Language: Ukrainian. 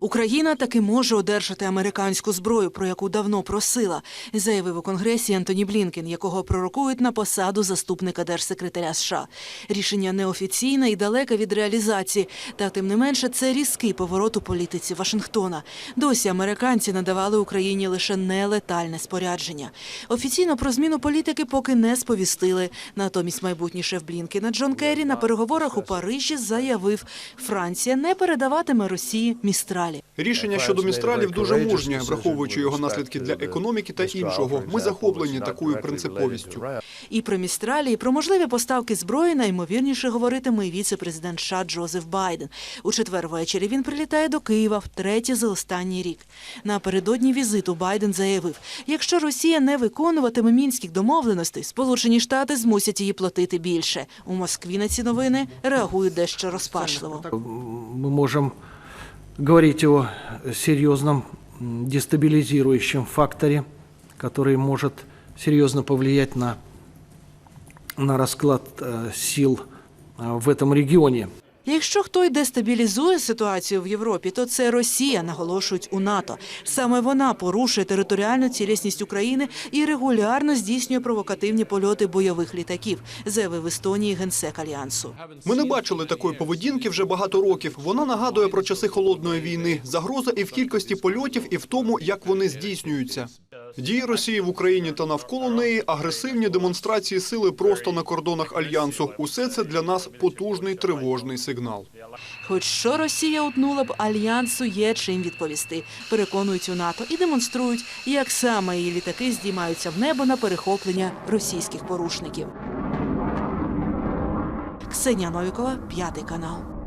Україна таки може одержати американську зброю, про яку давно просила, заявив у конгресі Антоні Блінкен, якого пророкують на посаду заступника держсекретаря США. Рішення неофіційне і далеке від реалізації. Та тим не менше, це різкий поворот у політиці Вашингтона. Досі американці надавали Україні лише нелетальне спорядження. Офіційно про зміну політики поки не сповістили. Натомість майбутній шеф Блінкена Джон Керрі на переговорах у Парижі заявив, Франція не передаватиме Росії містралі. Рішення щодо містралів дуже мужнє, враховуючи його наслідки для економіки та іншого. Ми захоплені такою принциповістю. І про містралі, і про можливі поставки зброї найімовірніше говоритиме і віце-президент США Джозеф Байден. У четвер ввечері він прилітає до Києва втретє за останній рік. Напередодні візиту Байден заявив, якщо Росія не виконуватиме мінських домовленостей, Сполучені Штати змусять її платити більше. У Москві на ці новини реагують дещо розпачливо. мы можем говорить о серьезном м, дестабилизирующем факторе, который может серьезно повлиять на, на расклад э, сил э, в этом регионе. Якщо хто й дестабілізує ситуацію в Європі, то це Росія, наголошують у НАТО. Саме вона порушує територіальну цілісність України і регулярно здійснює провокативні польоти бойових літаків, заявив Естонії генсек альянсу. Ми не бачили такої поведінки вже багато років. Вона нагадує про часи холодної війни. Загроза і в кількості польотів, і в тому, як вони здійснюються. Дії Росії в Україні та навколо неї агресивні демонстрації сили просто на кордонах альянсу. Усе це для нас потужний тривожний сигнал. Хоч що Росія утнула б альянсу, є чим відповісти. Переконують у НАТО і демонструють, як саме її літаки здіймаються в небо на перехоплення російських порушників. Ксенія Новікова, п'ятий канал.